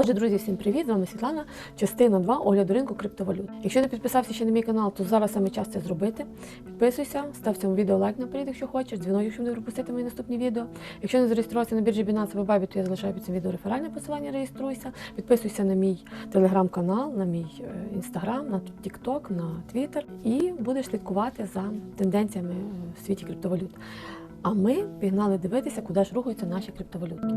Отже, друзі, всім привіт! З вами Світлана, частина 2 огляду ринку криптовалют. Якщо не підписався ще на мій канал, то зараз саме час це зробити. Підписуйся, став цьому відео лайк наперед, якщо хочеш, дзвінок, щоб не пропустити мої наступні відео. Якщо не зареєструвався на біржі Binance або Bybit, то я залишаю під цим відео реферальне посилання, реєструйся. Підписуйся на мій телеграм-канал, на мій інстаграм, на TikTok, на Twitter і будеш слідкувати за тенденціями е, в світі криптовалют. А ми пігнали дивитися, куди ж рухаються наші криптовалютки.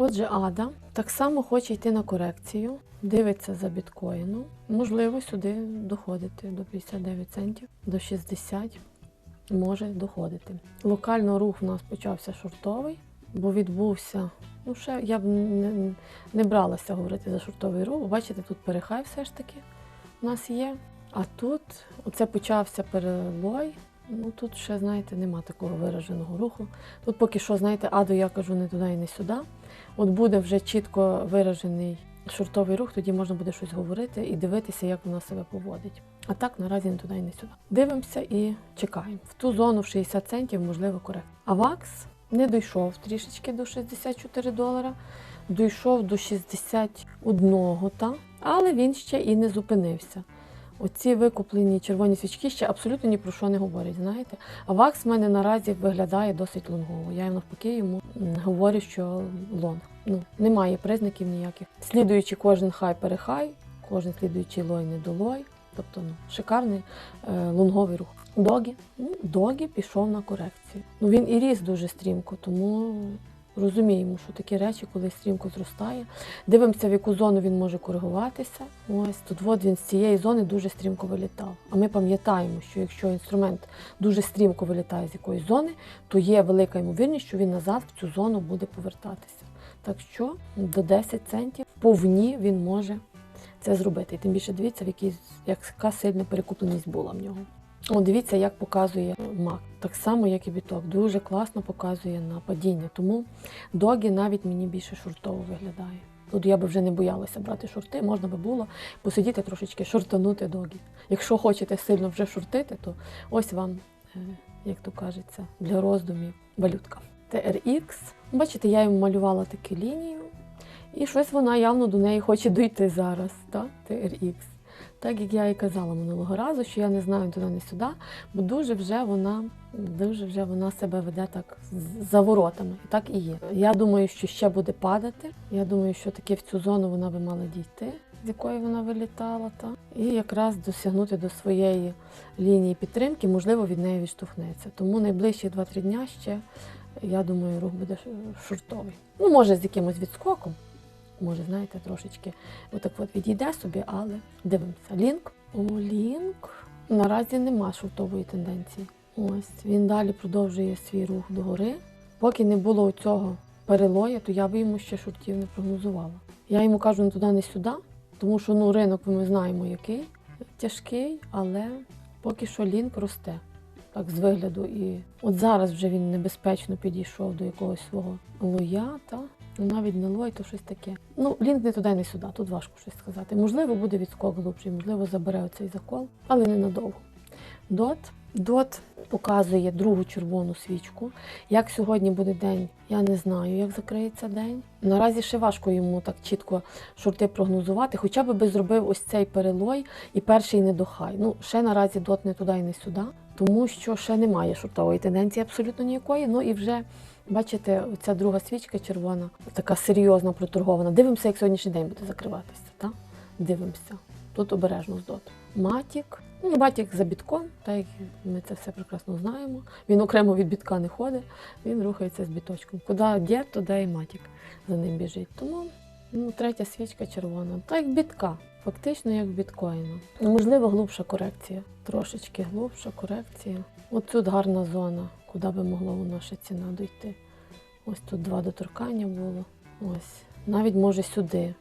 Отже, Ада так само хоче йти на корекцію, дивиться за біткоїном. Можливо, сюди доходити до 59 центів, до 60 може доходити. Локально рух у нас почався шортовий, бо відбувся. Ну, ще я б не, не бралася говорити за шортовий рух. Бачите, тут перехай все ж таки у нас є. А тут оце почався перелой. Ну тут ще, знаєте, нема такого вираженого руху. Тут поки що, знаєте, аду я кажу не туди і не сюди. От буде вже чітко виражений шортовий рух, тоді можна буде щось говорити і дивитися, як вона себе поводить. А так наразі не туди і не сюди. Дивимося і чекаємо. В ту зону в 60 центів, можливо, коректно. А ВАКС не дійшов трішечки до 64 долара, дійшов до 61, та, але він ще і не зупинився. Оці викуплені червоні свічки ще абсолютно ні про що не говорять, знаєте. А вакс в мене наразі виглядає досить лонгово. Я навпаки йому говорю, що лонг. Ну, немає признаків ніяких. Слідуючи кожен хай перехай, кожен слідуючий лой недолой. Тобто ну, шикарний е, лонговий рух. Догі. Ну, Догі пішов на корекцію. Ну він і ріс дуже стрімко, тому розуміємо, що такі речі, коли стрімко зростає. Дивимося, в яку зону він може коригуватися. Ось тут от він з цієї зони дуже стрімко вилітав. А ми пам'ятаємо, що якщо інструмент дуже стрімко вилітає з якоїсь зони, то є велика ймовірність, що він назад в цю зону буде повертатися. Так що до 10 центів повні він може це зробити. І тим більше дивіться, в якій, яка сильна перекупленість була в нього. О, дивіться, як показує мак. Так само, як і біток. Дуже класно показує на падіння. Тому догі навіть мені більше шортово виглядає. Тут я би вже не боялася брати шорти, можна би було посидіти трошечки, шортанути догі. Якщо хочете сильно вже шортити, то ось вам, е, як то кажеться, для роздумів валютка. TRX. Бачите, я йому малювала таку лінію, і щось вона явно до неї хоче дійти зараз. Та? TRX. Так як я і казала минулого разу, що я не знаю туди не сюди, бо дуже вже вона дуже вже вона себе веде так за воротами. І так і є. Я думаю, що ще буде падати. Я думаю, що таки в цю зону вона би мала дійти, з якої вона вилітала, та і якраз досягнути до своєї лінії підтримки, можливо, від неї відштовхнеться. Тому найближчі 2-3 дня ще, я думаю, рух буде ш- шортовий. Ну, може, з якимось відскоком. Може, знаєте, трошечки отак от відійде собі, але дивимося. Лінк. О, лінк. Наразі нема шортової тенденції. Ось він далі продовжує свій рух догори. Поки не було цього перелоя, то я би йому ще шортів не прогнозувала. Я йому кажу не туди, не сюди, тому що ну, ринок ми знаємо який тяжкий, але поки що лінк росте. Так, з вигляду. І от зараз вже він небезпечно підійшов до якогось свого лоя? Ну, навіть не лой, то щось таке. Ну, лінк не туди, не сюди, тут важко щось сказати. Можливо, буде відскок глибший, можливо, забере оцей закол, але ненадовго. Дот. Дот показує другу червону свічку. Як сьогодні буде день, я не знаю, як закриється день. Наразі ще важко йому так чітко шорти прогнозувати, хоча б би зробив ось цей перелой і перший недохай. Ну, ще наразі дот не туди і не сюди, тому що ще немає шортової тенденції абсолютно ніякої. Ну і вже Бачите, ця друга свічка червона, така серйозно проторгована. Дивимося, як сьогоднішній день буде закриватися. Так? Дивимося. Тут обережно з дот. Матік. Ну, Матік за бітком, так як ми це все прекрасно знаємо. Він окремо від бітка не ходить, він рухається з біточком. Куди дід, туди і матік за ним біжить. Тому ну, третя свічка червона. Так як бітка, фактично як біткоїна. Ну, можливо, глубша корекція. Трошечки глубша корекція. От тут гарна зона, куди би могла наша ціна дійти. Ось тут два доторкання було. Ось. Навіть може сюди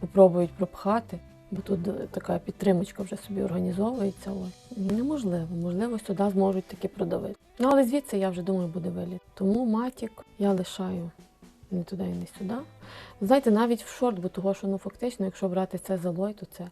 попробують пропхати, бо тут така підтримочка вже собі організовується. Ось. Неможливо, можливо, сюди зможуть таки продавити. Ну, але звідси я вже думаю, буде виліт. Тому матік я лишаю не туди і не сюди. Знаєте, навіть в шорт, бо того, що ну фактично, якщо брати це за лой, то це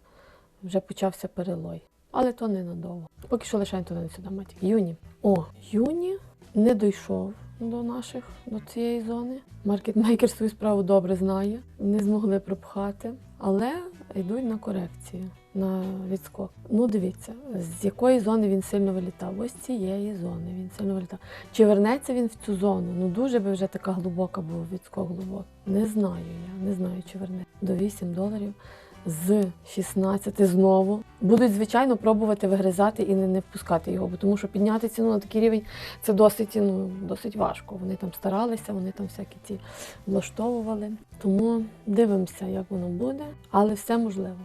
вже почався перелой. Але то ненадовго. Поки що лишаємо туди не сюди матік. Юні. О, юні не дійшов. до наших, до цієї зони. Маркетмейкер свою справу добре знає, не змогли пропхати, але йдуть на корекцію, на відскок. Ну, дивіться, з якої зони він сильно вилітав? Ось цієї зони він сильно вилітав. Чи вернеться він в цю зону? Ну дуже би вже така глибока був відскок глибокий. Не знаю я, не знаю, чи верне. До 8 доларів з 16 знову. Будуть, звичайно, пробувати вигризати і не, не впускати його, бо тому що підняти ціну на такий рівень це досить, ну, досить важко. Вони там старалися, вони там всякі ці влаштовували. Тому дивимося, як воно буде, але все можливо.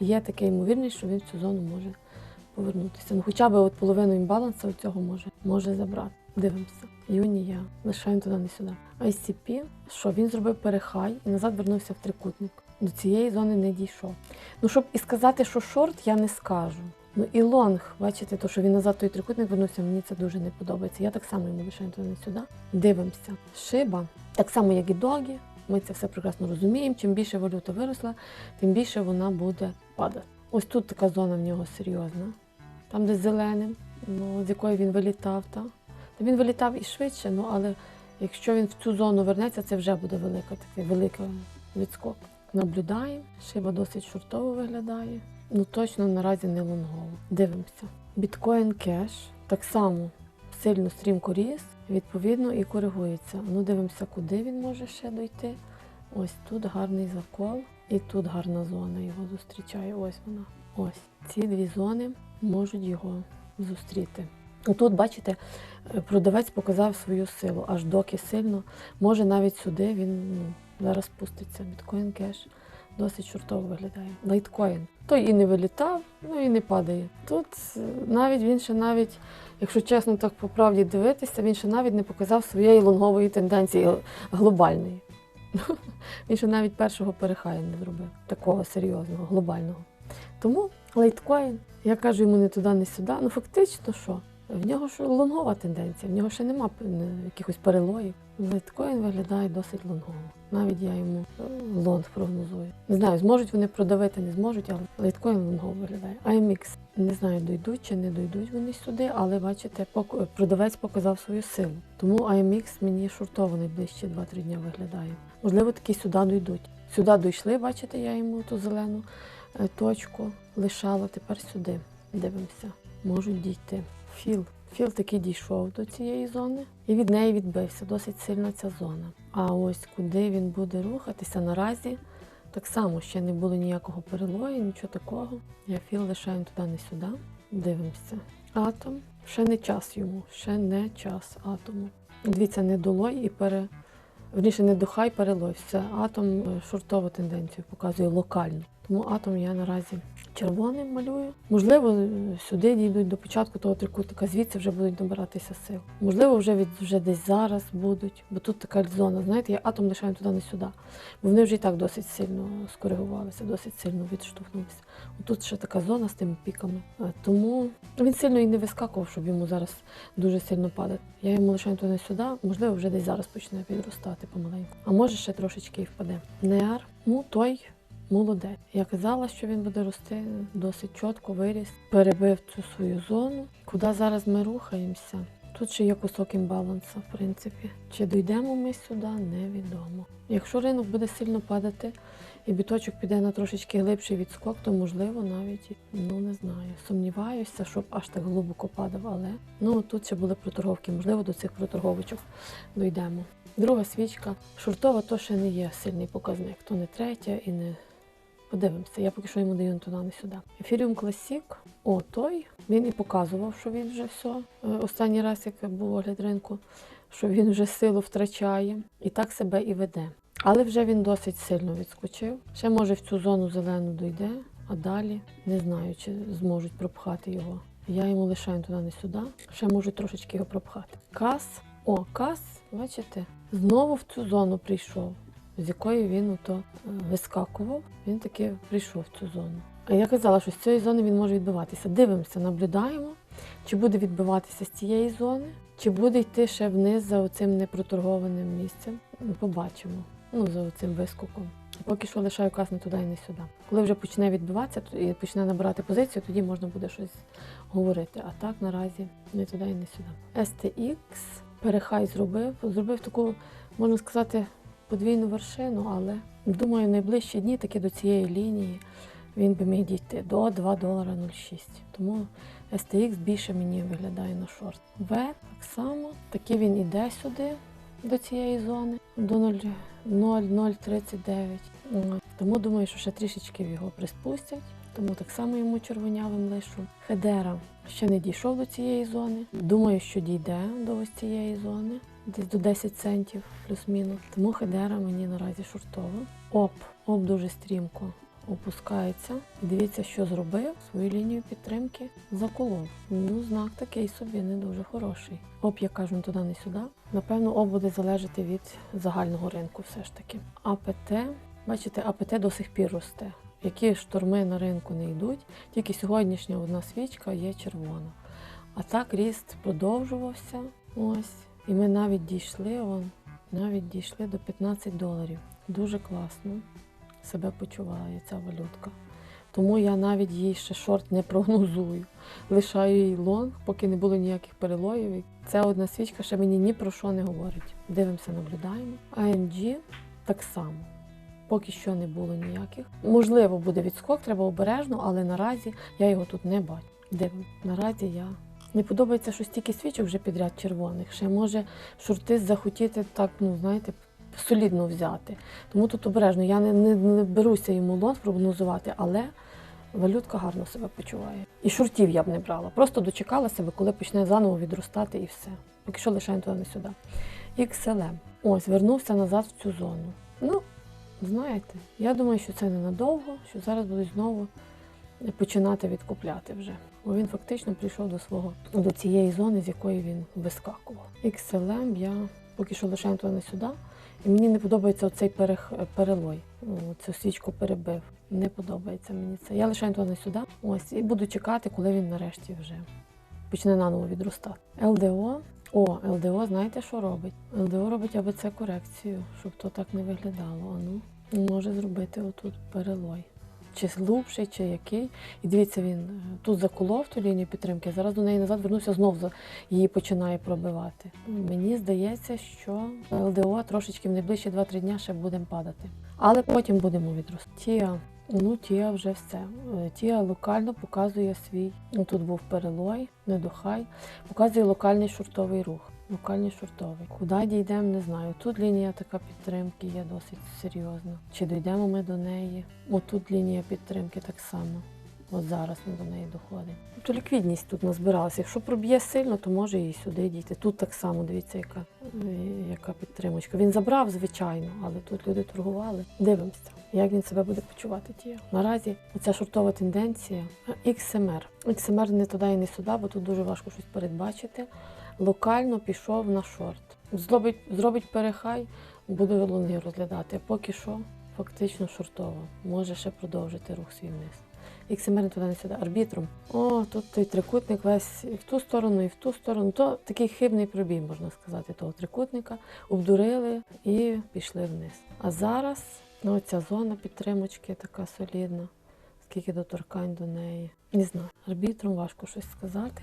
Є така ймовірність, що він в цю зону може повернутися. Ну, хоча б от половину імбалансу цього може, може забрати. Дивимося. Юнія, лишаємо туди не сюди. ICP, що він зробив перехай і назад вернувся в трикутник. До цієї зони не дійшов. Ну, щоб і сказати, що шорт, я не скажу. Ну і лонг, бачите, то, що він назад той трикутник вернувся, мені це дуже не подобається. Я так само йому лишаю туди не сюди. Дивимося. Шиба, так само, як і догі. Ми це все прекрасно розуміємо. Чим більше валюта виросла, тим більше вона буде падати. Ось тут така зона в нього серйозна. Там, де зеленим, ну, з якої він вилітав. Та. Він вилітав і швидше, ну але якщо він в цю зону вернеться, це вже буде велика, такий великий відскок. Наблюдаємо, шиба досить шортово виглядає. Ну точно наразі не лонгово. Дивимося. Біткоін кеш так само сильно стрімко ріс, відповідно і коригується. Ну дивимося, куди він може ще дойти. Ось тут гарний закол, і тут гарна зона його зустрічає. Ось вона. Ось ці дві зони можуть його зустріти. Тут, бачите, е, продавець показав свою силу, аж доки сильно. Може навіть сюди він ну, зараз спуститься. Біткоін кеш досить шортово виглядає. Лайткоін. Той і не вилітав, ну і не падає. Тут е, навіть він ще навіть, якщо чесно так по правді дивитися, він ще навіть не показав своєї лонгової тенденції глобальної. Він ще навіть першого перехаю не зробив, такого серйозного, глобального. Тому лейткоін, я кажу йому не туди, не сюди. Ну фактично що? В нього ж лонгова тенденція, в нього ще нема е, якихось перелоїв. Лайткоін виглядає досить лонгово. Навіть я йому е, лонг прогнозую. Не знаю, зможуть вони продавити, не зможуть, але лайткоін лонгово виглядає. IMX, не знаю, дойдуть чи не дойдуть вони сюди, але бачите, продавець показав свою силу. Тому IMX мені шортово найближчі 2-3 дні виглядає. Можливо, таки сюди дойдуть. Сюди дійшли, бачите, я йому ту зелену е, точку лишала, тепер сюди. Дивимося. Можуть дійти. Філ. Філ таки дійшов до цієї зони і від неї відбився. Досить сильна ця зона. А ось куди він буде рухатися наразі, так само ще не було ніякого перелою, нічого такого. Я філ лишаємо туди, не сюди. Дивимося. Атом. Ще не час йому, ще не час атому. Дивіться, не долой і пере. Верніше, не до хай перелой. Все, атом е, шортову тенденцію показує локально. Тому атом я наразі червоним малюю. Можливо, сюди дійдуть до початку того трикутника, звідси вже будуть набиратися сил. Можливо, вже від вже десь зараз будуть, бо тут така зона. Знаєте, я атом лишаю туди не сюди. Бо вони вже і так досить сильно скоригувалися, досить сильно відштовхнулися. Тут ще така зона з тими піками. Е, Тому він сильно і не вискакував, щоб йому зараз дуже сильно падати. Я йому лишаю туди сюди, можливо, вже десь зараз почне підростати помаленьку. А може ще трошечки і впаде. Неар, ну той молодець. Я казала, що він буде рости досить чітко, виріс, перебив цю свою зону. Куди зараз ми рухаємося? Тут ще є кусок імбалансу, в принципі. Чи дійдемо ми сюди, невідомо. Якщо ринок буде сильно падати і біточок піде на трошечки глибший відскок, то можливо навіть ну не знаю. Сумніваюся, щоб аж так глибоко падав, але ну тут ще були проторговки. Можливо, до цих проторговочок дійдемо. Друга свічка. Шортова то ще не є сильний показник, то не третя і не. Подивимося, я поки що йому даю туди, не сюди. Ефіріум Класік, о, той. Він і показував, що він вже все. е, Останній раз, як був огляд ринку, що він вже силу втрачає і так себе і веде. Але вже він досить сильно відскочив. Ще може в цю зону зелену дойде, а далі не знаю, чи зможуть пропхати його. Я йому лишаю туди, не сюди. Ще можуть трошечки його пропхати. Кас. О, кас, бачите, знову в цю зону прийшов, з якої він ото е, вискакував. Він таки прийшов в цю зону. А я казала, що з цієї зони він може відбиватися. Дивимося, наблюдаємо, чи буде відбиватися з цієї зони, чи буде йти ще вниз за оцим непроторгованим місцем. Побачимо. Ну, за оцим вискоком. Поки що лишаю кас не туди і не сюди. Коли вже почне відбиватися і почне набирати позицію, тоді можна буде щось говорити. А так наразі не туди і не сюди. STX перехай зробив. Зробив таку, можна сказати, подвійну вершину, але думаю, найближчі дні таки до цієї лінії він би міг дійти до 2 долара 0,6. Тому STX більше мені виглядає на шорт. В так само, таки він іде сюди до цієї зони, до 0,039. Тому думаю, що ще трішечки його приспустять. Тому так само йому червонявим лишу. Хедера ще не дійшов до цієї зони. Думаю, що дійде до ось цієї зони, десь до 10 центів плюс-мінус. Тому хедера мені наразі шортова. Оп, оп дуже стрімко опускається. І дивіться, що зробив свою лінію підтримки заколов. Ну, знак такий собі не дуже хороший. Оп, я кажу, туди, не сюди. Напевно, оп буде залежати від загального ринку все ж таки. АПТ, бачите, АПТ до сих пір росте. Які шторми на ринку не йдуть, тільки сьогоднішня одна свічка є червона. А так ріст продовжувався. Ось. І ми навіть дійшли, вон, навіть дійшли до 15 доларів. Дуже класно себе почуває ця валютка. Тому я навіть їй ще шорт не прогнозую. Лишаю їй лонг, поки не було ніяких перелоїв. Ця одна свічка ще мені ні про що не говорить. Дивимося, наблюдаємо. ANG так само. Поки що не було ніяких. Можливо, буде відскок, треба обережно, але наразі я його тут не бачу. Дивимо. Наразі я. Не подобається, що стільки свічок вже підряд червоних. Ще може шорти захотіти так, ну знаєте, солідно взяти. Тому тут обережно. Я не, не, не беруся йому лот прогнозувати, але валютка гарно себе почуває. І шортів я б не брала. Просто дочекала себе, коли почне заново відростати і все. Поки що лишаємо туди не сюди. XLM. Ось, вернувся назад в цю зону. Ну, знаєте, я думаю, що це ненадовго, що зараз будуть знову починати відкупляти вже. Бо він фактично прийшов до свого до цієї зони, з якої він вискакував. XLM я поки що лишаємо туди не сюди. І мені не подобається оцей перех, перелой. Цю свічку перебив. Не подобається мені це. Я лишаю туди не сюди. Ось, і буду чекати, коли він нарешті вже почне наново відростати. ЛДО. О, ЛДО, знаєте, що робить? ЛДО робить аби це корекцію, щоб то так не виглядало. А ну, може зробити отут перелой. Чи глубший, чи який. І дивіться, він е, тут заколов ту лінію підтримки, зараз до неї назад вернувся, знов за- її починає пробивати. Мені здається, що ЛДО трошечки в найближчі 2-3 дня ще будемо падати. Але потім будемо відростати. Тія, ну Тія вже все. Е, Тія локально показує свій. Ну, тут був перелой, недохай. Показує локальний шортовий рух. Локальний шортовий. Куди дійдемо, не знаю. Тут лінія така підтримки є досить серйозна. Чи дійдемо ми до неї? Отут лінія підтримки так само. От зараз ми до неї доходимо. Тобто ліквідність тут назбиралася. Якщо проб'є сильно, то може і сюди дійти. Тут так само, дивіться, яка, яка підтримочка. Він забрав, звичайно, але тут люди торгували. Дивимося, як він себе буде почувати ті. Наразі оця шортова тенденція XMR. XMR не туди і не сюди, бо тут дуже важко щось передбачити. Локально пішов на шорт. Зробить, зробить перехай, буде лонги розглядати. Поки що фактично шортово. Може ще продовжити рух свій вниз. XMR туди не сюди, арбітром. О, тут той трикутник весь і в ту сторону, і в ту сторону. То такий хибний пробій, можна сказати, того трикутника. Обдурили і пішли вниз. А зараз ну, ця зона підтримочки така солідна. Скільки доторкань до неї. Не знаю. Арбітром важко щось сказати.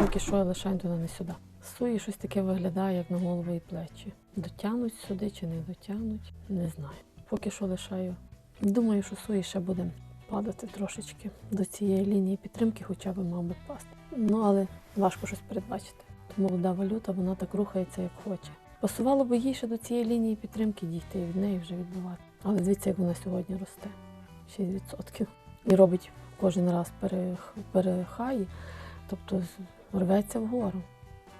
Поки що лишаємо туди не сюди. Суї щось таке виглядає, як на голову і плечі. Дотягнуть сюди чи не дотягнуть, не знаю. Поки що лишаю. Думаю, що суї ще буде падати трошечки до цієї лінії підтримки, хоча б мав би пасти. Ну але важко щось передбачити. Тому молода валюта, вона так рухається, як хоче. Пасувало б їй ще до цієї лінії підтримки дійти і від неї вже відбувати. Але дивіться, як вона сьогодні росте. 6%. І робить кожен раз перех- перехаї, тобто рветься вгору.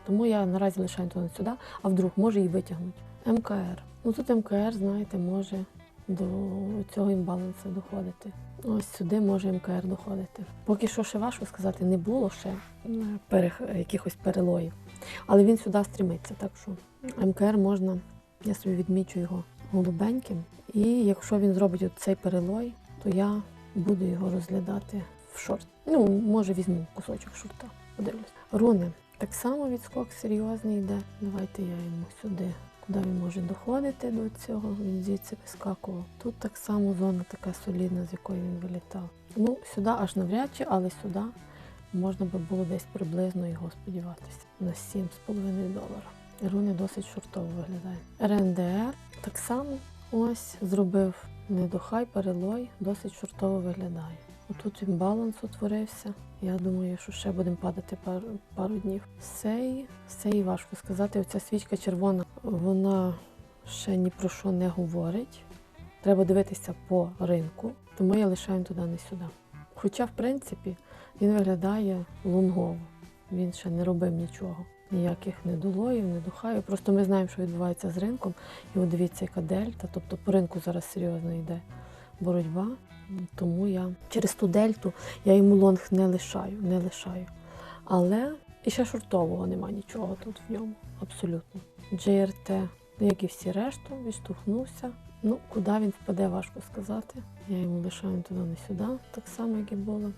Тому я наразі лишаю туди сюди, а вдруг може її витягнути. МКР. Ну тут МКР, знаєте, може до цього імбалансу доходити. Ось сюди може МКР доходити. Поки що ще важко сказати, не було ще перех... якихось перелоїв. Але він сюди стрімиться, так що МКР можна, я собі відмічу його голубеньким. І якщо він зробить цей перелой, то я буду його розглядати в шорт. Ну, може, візьму кусочок шорта, подивлюсь. Руни. Так само відскок серйозний йде. Давайте я йому сюди, куди він може доходити до цього. Він звідси вискакував. Тут так само зона така солідна, з якої він вилітав. Ну, сюди аж навряд чи, але сюди можна би було десь приблизно його сподіватися на 7,5 долара. Руни досить шортово виглядає. РНДР так само ось зробив недохай, перелой, досить шортово виглядає. Отут він баланс утворився. Я думаю, що ще будемо падати пару, пару днів. Сей, сей важко сказати. Оця свічка червона, вона ще ні про що не говорить. Треба дивитися по ринку, тому я лишаю туди не сюди. Хоча, в принципі, він виглядає лунгово. Він ще не робив нічого. Ніяких недолоїв, недухаю. Просто ми знаємо, що відбувається з ринком. І от дивіться, яка дельта. Тобто по ринку зараз серйозно йде боротьба. Тому я через ту дельту я йому лонг не лишаю, не лишаю. Але і ще шортового нема нічого тут в ньому. Абсолютно. GRT, як і всі решту, відштовхнувся. Ну, куди він впаде, важко сказати. Я йому лишаю туди не сюди, так само, як і було.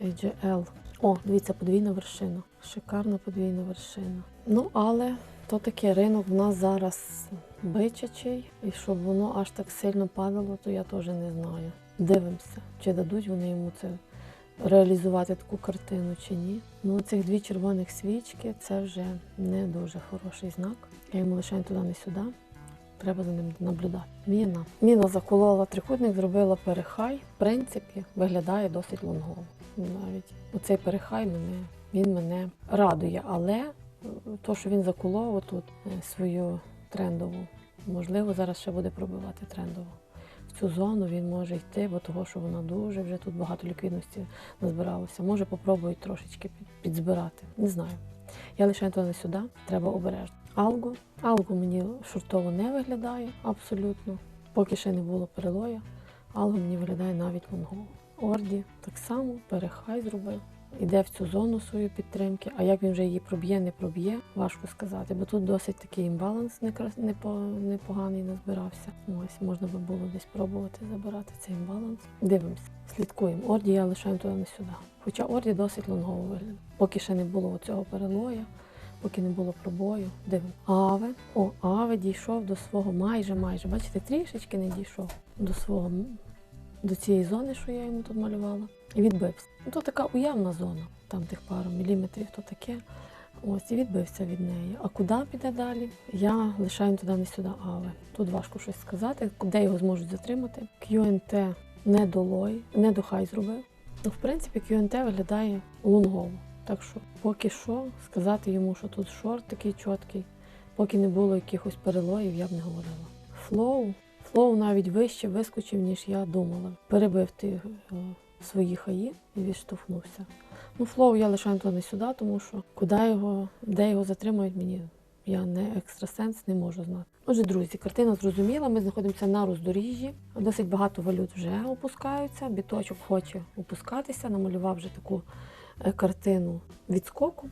AGL. О, дивіться, подвійна вершина. Шикарна подвійна вершина. Ну, але то таке ринок в нас зараз бичачий, і щоб воно аж так сильно падало, то я теж не знаю. Дивимося, чи дадуть вони йому це реалізувати таку картину чи ні. Ну, цих дві червоних свічки це вже не дуже хороший знак. Я йому лишаю туди не сюди. Треба за ним наблюдати. Міна. Міна заколола трикутник, зробила перехай. В принципі, виглядає досить лонгово. Навіть оцей перехай мене, він мене радує, але то, що він заколов отут е, свою трендову, можливо, зараз ще буде пробивати трендову. В цю зону він може йти, бо того, що вона дуже вже тут багато ліквідності назбиралося. Може, попробують трошечки підзбирати. Не знаю. Я лишаю то не сюди, треба обережно. Алго. Алго мені шортово не виглядає абсолютно. Поки ще не було перелоя. Алго мені виглядає навіть лонгово. Орді так само перехай зробив. Іде в цю зону свою підтримки. А як він вже її проб'є, не проб'є, важко сказати. Бо тут досить такий імбаланс непоганий назбирався. Ось можна би було десь пробувати забирати цей імбаланс. Дивимося, слідкуємо. Орді я лишаю туди не сюди. Хоча Орді досить лонгово виглядає. Поки ще не було цього перелоя, поки не було пробою. Дивимо. Аве. О, Аве дійшов до свого майже, майже. Бачите, трішечки не дійшов до свого до цієї зони, що я йому тут малювала, відбився. Ну, то така уявна зона, там тих пару міліметрів, то таке. Ось і відбився від неї. А куди піде далі? Я лишаю туди не сюди, але тут важко щось сказати, де його зможуть затримати. QNT не долой, не до хай зробив. Ну, в принципі, QNT виглядає лонгово. Так що, поки що, сказати йому, що тут шорт такий чіткий, поки не було якихось перелоїв, я б не говорила. Флоу. Флоу навіть вище вискочив, ніж я думала. Перебив ті е, свої хаї і відштовхнувся. Ну, флоу я лишаю не сюди, тому що куди його, де його затримають, мені я не екстрасенс, не можу знати. Отже, друзі, картина зрозуміла. Ми знаходимося на роздоріжжі. Досить багато валют вже опускаються. Біточок хоче опускатися, намалював вже таку е, картину відскоку.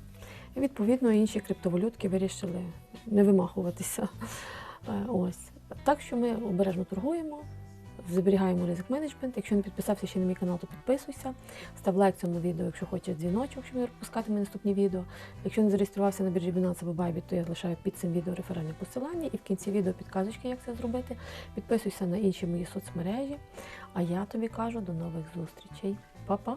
І відповідно інші криптовалютки вирішили не вимахуватися. Е, Ось. Так що ми обережно торгуємо, зберігаємо ризик менеджмент. Якщо не підписався ще на мій канал, то підписуйся. Став лайк цьому відео, якщо хочеш дзвіночок, щоб не пропускати мої наступні відео. Якщо не зареєструвався на біржі Binance або Bybit, то я залишаю під цим відео реферальне посилання і в кінці відео підказочки, як це зробити. Підписуйся на інші мої соцмережі. А я тобі кажу до нових зустрічей. Па-па!